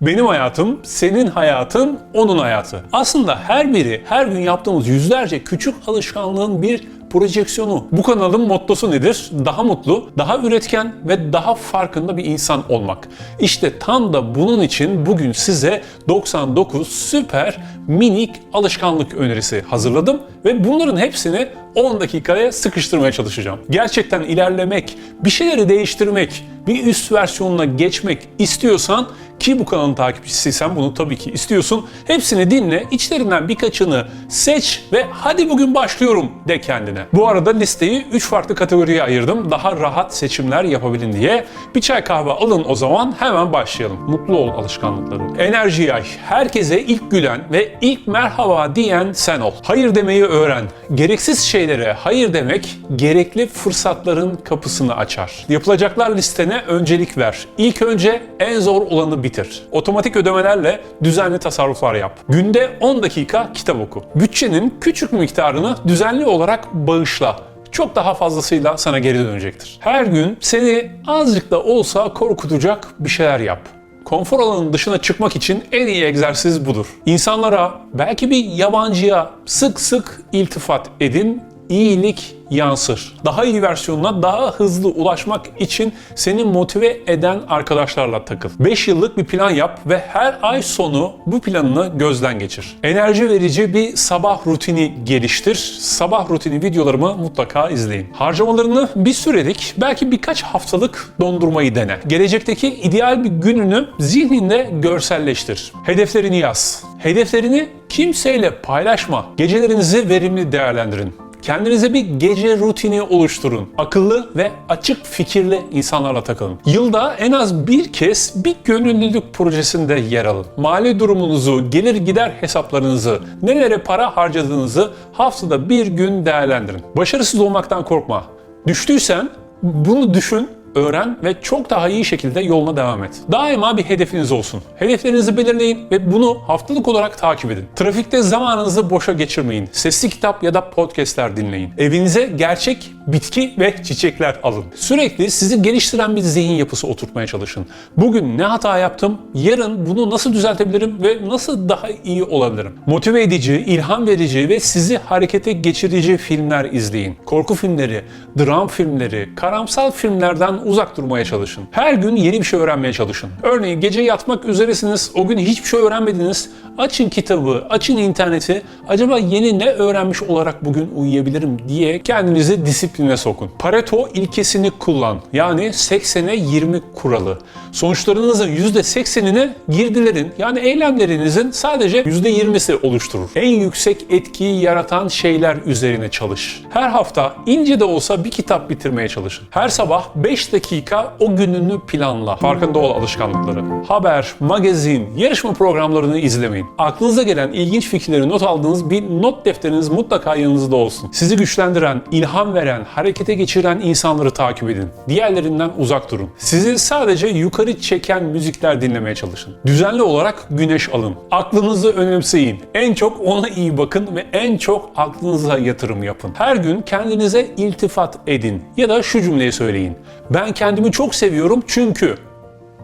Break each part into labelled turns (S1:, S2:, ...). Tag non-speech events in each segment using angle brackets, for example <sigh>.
S1: Benim hayatım, senin hayatın, onun hayatı. Aslında her biri her gün yaptığımız yüzlerce küçük alışkanlığın bir projeksiyonu. Bu kanalın mottosu nedir? Daha mutlu, daha üretken ve daha farkında bir insan olmak. İşte tam da bunun için bugün size 99 süper minik alışkanlık önerisi hazırladım ve bunların hepsini 10 dakikaya sıkıştırmaya çalışacağım. Gerçekten ilerlemek, bir şeyleri değiştirmek, bir üst versiyonuna geçmek istiyorsan ki bu kanalın takipçisiysen bunu tabii ki istiyorsun. Hepsini dinle, içlerinden birkaçını seç ve hadi bugün başlıyorum de kendine. Bu arada listeyi 3 farklı kategoriye ayırdım. Daha rahat seçimler yapabilin diye. Bir çay kahve alın o zaman hemen başlayalım. Mutlu ol alışkanlıkları. Enerji yay. Herkese ilk gülen ve ilk merhaba diyen sen ol. Hayır demeyi öğren. Gereksiz şeylere hayır demek gerekli fırsatların kapısını açar. Yapılacaklar listene öncelik ver. İlk önce en zor olanı bitir. Otomatik ödemelerle düzenli tasarruflar yap. Günde 10 dakika kitap oku. Bütçenin küçük miktarını düzenli olarak bağışla çok daha fazlasıyla sana geri dönecektir. Her gün seni azıcık da olsa korkutacak bir şeyler yap. Konfor alanının dışına çıkmak için en iyi egzersiz budur. İnsanlara, belki bir yabancıya sık sık iltifat edin, iyilik yansır. Daha iyi versiyonuna daha hızlı ulaşmak için seni motive eden arkadaşlarla takıl. 5 yıllık bir plan yap ve her ay sonu bu planını gözden geçir. Enerji verici bir sabah rutini geliştir. Sabah rutini videolarımı mutlaka izleyin. Harcamalarını bir sürelik, belki birkaç haftalık dondurmayı dene. Gelecekteki ideal bir gününü zihninde görselleştir. Hedeflerini yaz. Hedeflerini kimseyle paylaşma. Gecelerinizi verimli değerlendirin. Kendinize bir gece rutini oluşturun. Akıllı ve açık fikirli insanlarla takılın. Yılda en az bir kez bir gönüllülük projesinde yer alın. Mali durumunuzu, gelir gider hesaplarınızı, nelere para harcadığınızı haftada bir gün değerlendirin. Başarısız olmaktan korkma. Düştüysen bunu düşün öğren ve çok daha iyi şekilde yoluna devam et. Daima bir hedefiniz olsun. Hedeflerinizi belirleyin ve bunu haftalık olarak takip edin. Trafikte zamanınızı boşa geçirmeyin. Sesli kitap ya da podcastler dinleyin. Evinize gerçek bitki ve çiçekler alın. Sürekli sizi geliştiren bir zihin yapısı oturtmaya çalışın. Bugün ne hata yaptım? Yarın bunu nasıl düzeltebilirim ve nasıl daha iyi olabilirim? Motive edici, ilham verici ve sizi harekete geçirici filmler izleyin. Korku filmleri, dram filmleri, karamsal filmlerden uzak durmaya çalışın. Her gün yeni bir şey öğrenmeye çalışın. Örneğin gece yatmak üzeresiniz, o gün hiçbir şey öğrenmediniz. Açın kitabı, açın interneti. Acaba yeni ne öğrenmiş olarak bugün uyuyabilirim diye kendinizi disipline sokun. Pareto ilkesini kullan. Yani 80'e 20 kuralı. Sonuçlarınızın %80'ini girdilerin yani eylemlerinizin sadece %20'si oluşturur. En yüksek etkiyi yaratan şeyler üzerine çalış. Her hafta ince de olsa bir kitap bitirmeye çalışın. Her sabah 5 dakika o gününü planla. Farkında ol alışkanlıkları. Haber, magazin, yarışma programlarını izlemeyin. Aklınıza gelen ilginç fikirleri not aldığınız bir not defteriniz mutlaka yanınızda olsun. Sizi güçlendiren, ilham veren, harekete geçiren insanları takip edin. Diğerlerinden uzak durun. Sizi sadece yukarı çeken müzikler dinlemeye çalışın. Düzenli olarak güneş alın. Aklınızı önemseyin. En çok ona iyi bakın ve en çok aklınıza yatırım yapın. Her gün kendinize iltifat edin ya da şu cümleyi söyleyin. Ben kendimi çok seviyorum çünkü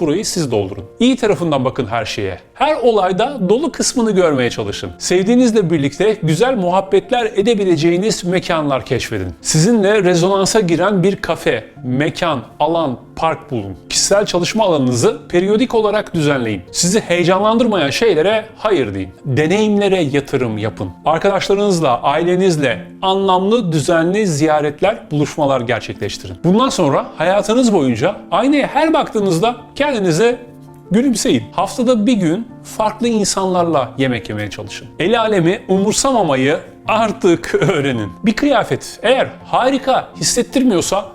S1: Burayı siz doldurun. İyi tarafından bakın her şeye. Her olayda dolu kısmını görmeye çalışın. Sevdiğinizle birlikte güzel muhabbetler edebileceğiniz mekanlar keşfedin. Sizinle rezonansa giren bir kafe, mekan, alan, park bulun. Kişisel çalışma alanınızı periyodik olarak düzenleyin. Sizi heyecanlandırmayan şeylere hayır deyin. Deneyimlere yatırım yapın. Arkadaşlarınızla, ailenizle anlamlı, düzenli ziyaretler, buluşmalar gerçekleştirin. Bundan sonra hayatınız boyunca aynaya her baktığınızda kendinize Gülümseyin. Haftada bir gün farklı insanlarla yemek yemeye çalışın. El alemi umursamamayı artık <laughs> öğrenin. Bir kıyafet eğer harika hissettirmiyorsa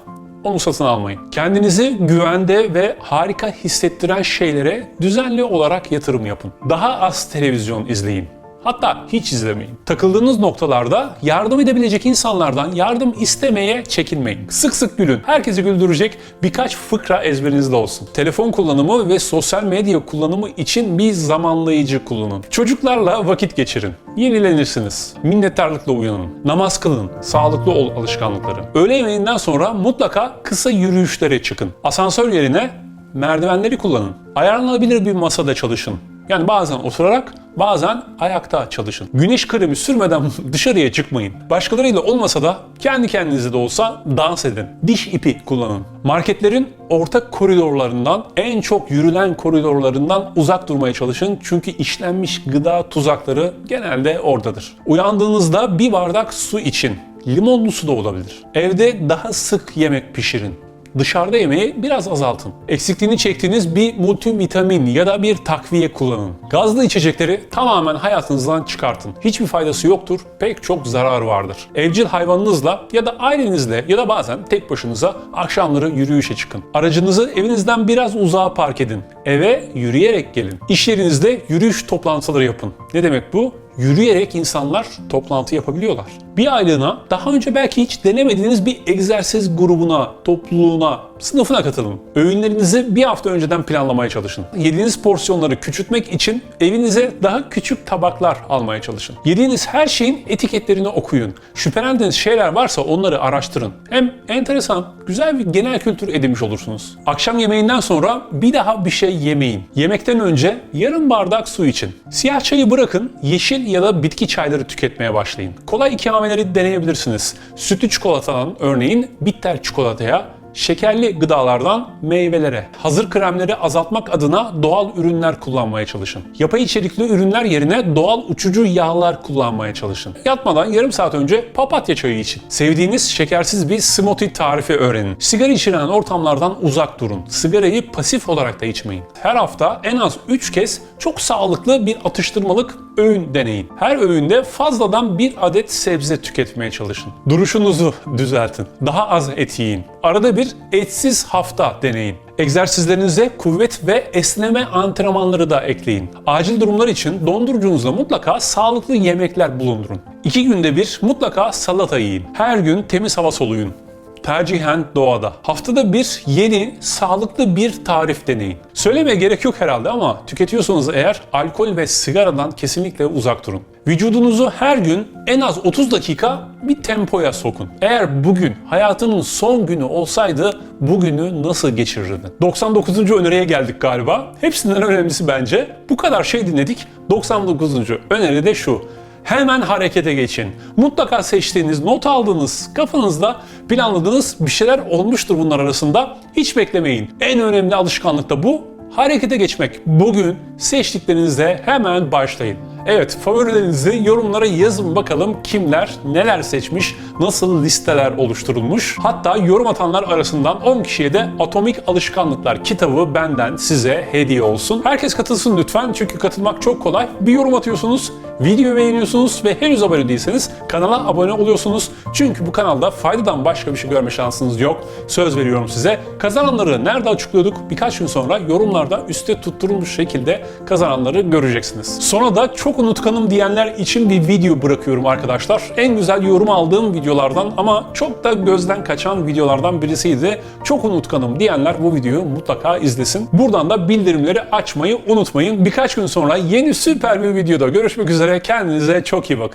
S1: onu satın almayın. Kendinizi güvende ve harika hissettiren şeylere düzenli olarak yatırım yapın. Daha az televizyon izleyin. Hatta hiç izlemeyin. Takıldığınız noktalarda yardım edebilecek insanlardan yardım istemeye çekinmeyin. Sık sık gülün. Herkesi güldürecek birkaç fıkra ezberinizde olsun. Telefon kullanımı ve sosyal medya kullanımı için bir zamanlayıcı kullanın. Çocuklarla vakit geçirin. Yenilenirsiniz. Minnettarlıkla uyanın. Namaz kılın. Sağlıklı ol alışkanlıkları. Öğle yemeğinden sonra mutlaka kısa yürüyüşlere çıkın. Asansör yerine merdivenleri kullanın. Ayarlanabilir bir masada çalışın. Yani bazen oturarak, bazen ayakta çalışın. Güneş kremi sürmeden <laughs> dışarıya çıkmayın. Başkalarıyla olmasa da kendi kendinize de olsa dans edin. Diş ipi kullanın. Marketlerin ortak koridorlarından, en çok yürülen koridorlarından uzak durmaya çalışın. Çünkü işlenmiş gıda tuzakları genelde oradadır. Uyandığınızda bir bardak su için. Limonlu su da olabilir. Evde daha sık yemek pişirin. Dışarıda yemeği biraz azaltın. Eksikliğini çektiğiniz bir multivitamin ya da bir takviye kullanın. Gazlı içecekleri tamamen hayatınızdan çıkartın. Hiçbir faydası yoktur, pek çok zarar vardır. Evcil hayvanınızla ya da ailenizle ya da bazen tek başınıza akşamları yürüyüşe çıkın. Aracınızı evinizden biraz uzağa park edin. Eve yürüyerek gelin. İş yerinizde yürüyüş toplantıları yapın. Ne demek bu? Yürüyerek insanlar toplantı yapabiliyorlar. Bir aylığına daha önce belki hiç denemediğiniz bir egzersiz grubuna, topluluğuna, sınıfına katılın. Öğünlerinizi bir hafta önceden planlamaya çalışın. Yediğiniz porsiyonları küçültmek için evinize daha küçük tabaklar almaya çalışın. Yediğiniz her şeyin etiketlerini okuyun. Şüphelendiğiniz şeyler varsa onları araştırın. Hem enteresan, güzel bir genel kültür edinmiş olursunuz. Akşam yemeğinden sonra bir daha bir şey yemeyin. Yemekten önce yarım bardak su için. Siyah çayı bırakın, yeşil ya da bitki çayları tüketmeye başlayın. Kolay ikameleri deneyebilirsiniz. Sütlü çikolatadan örneğin bitter çikolataya, şekerli gıdalardan meyvelere, hazır kremleri azaltmak adına doğal ürünler kullanmaya çalışın. Yapay içerikli ürünler yerine doğal uçucu yağlar kullanmaya çalışın. Yatmadan yarım saat önce papatya çayı için. Sevdiğiniz şekersiz bir smoothie tarifi öğrenin. Sigara içilen ortamlardan uzak durun. Sigarayı pasif olarak da içmeyin. Her hafta en az 3 kez çok sağlıklı bir atıştırmalık öğün deneyin. Her öğünde fazladan bir adet sebze tüketmeye çalışın. Duruşunuzu düzeltin. Daha az et yiyin. Arada etsiz hafta deneyin. Egzersizlerinize kuvvet ve esneme antrenmanları da ekleyin. Acil durumlar için dondurucunuzda mutlaka sağlıklı yemekler bulundurun. İki günde bir mutlaka salata yiyin. Her gün temiz hava soluyun. Tercihen doğada. Haftada bir yeni, sağlıklı bir tarif deneyin. Söylemeye gerek yok herhalde ama tüketiyorsanız eğer alkol ve sigaradan kesinlikle uzak durun. Vücudunuzu her gün en az 30 dakika bir tempoya sokun. Eğer bugün hayatının son günü olsaydı bugünü nasıl geçirirdin? 99. öneriye geldik galiba. Hepsinden önemlisi bence. Bu kadar şey dinledik. 99. öneri de şu. Hemen harekete geçin. Mutlaka seçtiğiniz, not aldığınız, kafanızda planladığınız bir şeyler olmuştur bunlar arasında. Hiç beklemeyin. En önemli alışkanlık da bu. Harekete geçmek. Bugün seçtiklerinizle hemen başlayın. Evet, favorilerinizi yorumlara yazın bakalım kimler neler seçmiş, nasıl listeler oluşturulmuş. Hatta yorum atanlar arasından 10 kişiye de Atomik Alışkanlıklar kitabı benden size hediye olsun. Herkes katılsın lütfen çünkü katılmak çok kolay. Bir yorum atıyorsunuz, video beğeniyorsunuz ve henüz abone değilseniz kanala abone oluyorsunuz. Çünkü bu kanalda faydadan başka bir şey görme şansınız yok. Söz veriyorum size. Kazananları nerede açıklıyorduk? Birkaç gün sonra yorumlarda üstte tutturulmuş şekilde kazananları göreceksiniz. Sonra da çok unutkanım diyenler için bir video bırakıyorum arkadaşlar. En güzel yorum aldığım videolardan ama çok da gözden kaçan videolardan birisiydi. Çok unutkanım diyenler bu videoyu mutlaka izlesin. Buradan da bildirimleri açmayı unutmayın. Birkaç gün sonra yeni süper bir videoda görüşmek üzere. Kendinize çok iyi bakın.